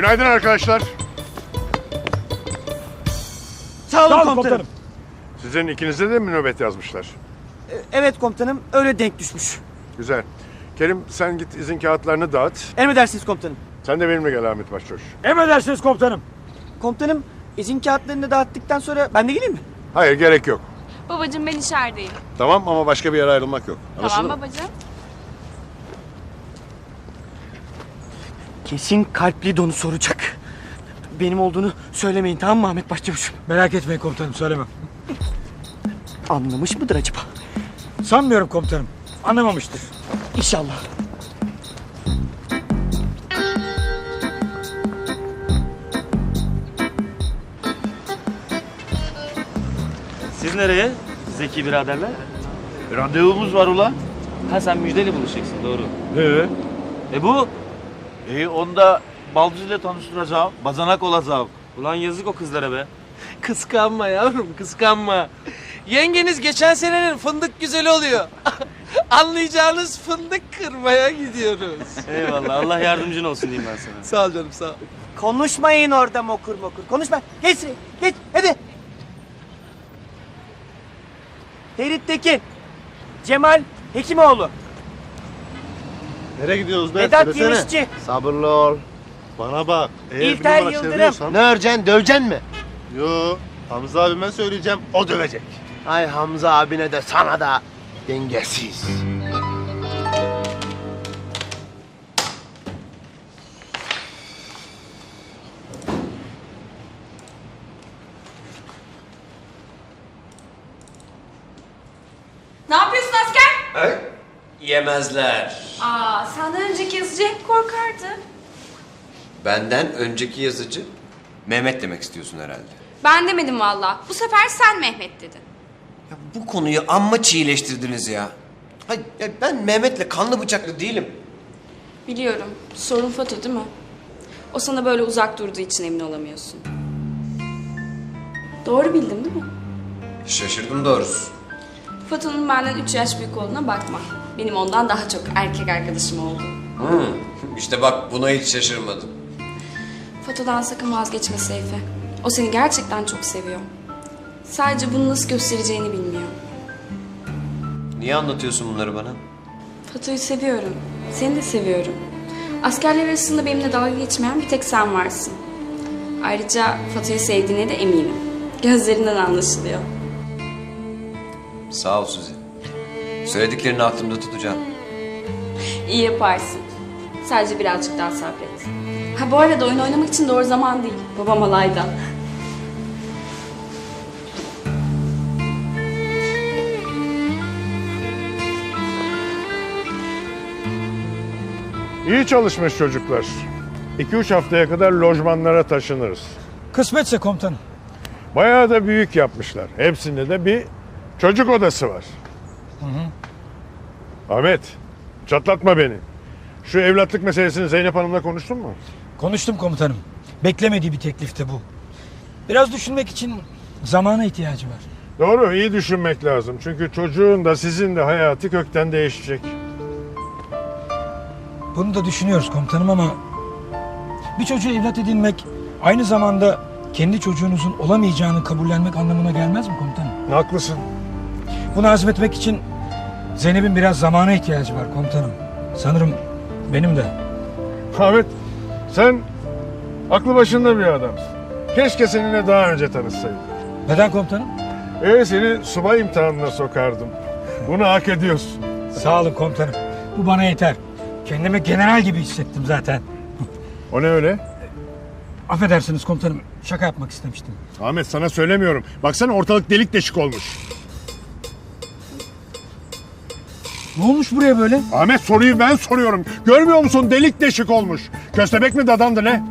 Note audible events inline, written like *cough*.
Günaydın arkadaşlar. Sağ olun Sağ olun komutanım. komutanım. Sizin ikinize de mi nöbet yazmışlar? E, Evet komutanım öyle denk düşmüş. Güzel. Kerim sen git izin kağıtlarını dağıt. Emredersiniz komutanım. Sen de benimle gel Ahmet Başçavuş. Emredersiniz komutanım. Komutanım izin kağıtlarını dağıttıktan sonra ben de geleyim mi? Hayır gerek yok. Babacığım ben içerideyim. Tamam ama başka bir yere ayrılmak yok. Anlaşıldı tamam mı? babacığım. Kesin kalpli donu soracak. Benim olduğunu söylemeyin tamam mı Ahmet Başçavuşum? Merak etmeyin komutanım söylemem. Anlamış mıdır acaba? Sanmıyorum komutanım. Anlamamıştır. İnşallah. Siz nereye? Zeki biraderler. Randevumuz var ulan. Ha sen müjdeli buluşacaksın doğru. He. E bu? E onda baldız ile tanıştıracağım. Bazanak olacağım. Ulan yazık o kızlara be. Kıskanma yavrum kıskanma. Yengeniz geçen senenin fındık güzeli oluyor. *laughs* Anlayacağınız fındık kırmaya gidiyoruz. Eyvallah Allah yardımcın olsun diyeyim ben sana. sağ ol canım sağ ol. Konuşmayın orada mokur mokur. Konuşma. Geç sıraya, geç hadi. Ferit Tekin. Cemal Hekimoğlu. Nereye gidiyoruz be? Vedat Söylesene. Yemişçi. Sabırlı ol. Bana bak. Eğer bir İlter numara Yıldırım. çeviriyorsan- Ne öreceksin? Döveceksin mi? Yo. Hamza abime söyleyeceğim. O dövecek. Ay Hamza abine de sana da dengesiz. Ne yapıyorsun asker? Yemezler. Aa senden önceki yazıcı hep korkardı. Benden önceki yazıcı Mehmet demek istiyorsun herhalde. Ben demedim valla. Bu sefer sen Mehmet dedin. Ya bu konuyu amma çiğleştirdiniz ya. Hayır, ya ben Mehmet'le kanlı bıçaklı değilim. Biliyorum. Sorun Fato değil mi? O sana böyle uzak durduğu için emin olamıyorsun. Doğru bildim değil mi? Şaşırdım doğrusu. Fato'nun benden 3 yaş büyük olduğuna bakma. Benim ondan daha çok erkek arkadaşım oldu. Hmm, işte bak buna hiç şaşırmadım. Fato'dan sakın vazgeçme Seyfe. O seni gerçekten çok seviyor. Sadece bunu nasıl göstereceğini bilmiyor. Niye anlatıyorsun bunları bana? Fato'yu seviyorum. Seni de seviyorum. Askerler arasında benimle dalga geçmeyen bir tek sen varsın. Ayrıca Fato'yu sevdiğine de eminim. Gözlerinden anlaşılıyor. Sağ ol Suzi. Söylediklerini aklımda tutacağım. İyi yaparsın. Sadece birazcık daha sabret. Ha bu arada oyun oynamak için doğru zaman değil. Babam alayda. İyi çalışmış çocuklar. 2-3 haftaya kadar lojmanlara taşınırız. Kısmetse komutanım. Bayağı da büyük yapmışlar. Hepsinde de bir çocuk odası var. Ahmet, çatlatma beni. Şu evlatlık meselesini Zeynep Hanım'la konuştun mu? Konuştum komutanım. Beklemediği bir teklifti bu. Biraz düşünmek için zamana ihtiyacı var. Doğru, iyi düşünmek lazım. Çünkü çocuğun da sizin de hayatı kökten değişecek. Bunu da düşünüyoruz komutanım ama bir çocuğu evlat edinmek aynı zamanda kendi çocuğunuzun olamayacağını kabullenmek anlamına gelmez mi komutanım? Haklısın. Bunu hazmetmek için Zeynep'in biraz zamana ihtiyacı var komutanım. Sanırım benim de. Ahmet, sen aklı başında bir adamsın. Keşke seninle daha önce tanışsaydık. Neden komutanım? Ee seni subay imtihanına sokardım. Bunu hak ediyorsun. Sağ olun komutanım. Bu bana yeter. Kendimi general gibi hissettim zaten. O ne öyle? Affedersiniz komutanım. Şaka yapmak istemiştim. Ahmet sana söylemiyorum. Baksana ortalık delik deşik olmuş. Ne olmuş buraya böyle? Ahmet soruyu ben soruyorum. Görmüyor musun delik deşik olmuş. Köstebek mi dadandı ne?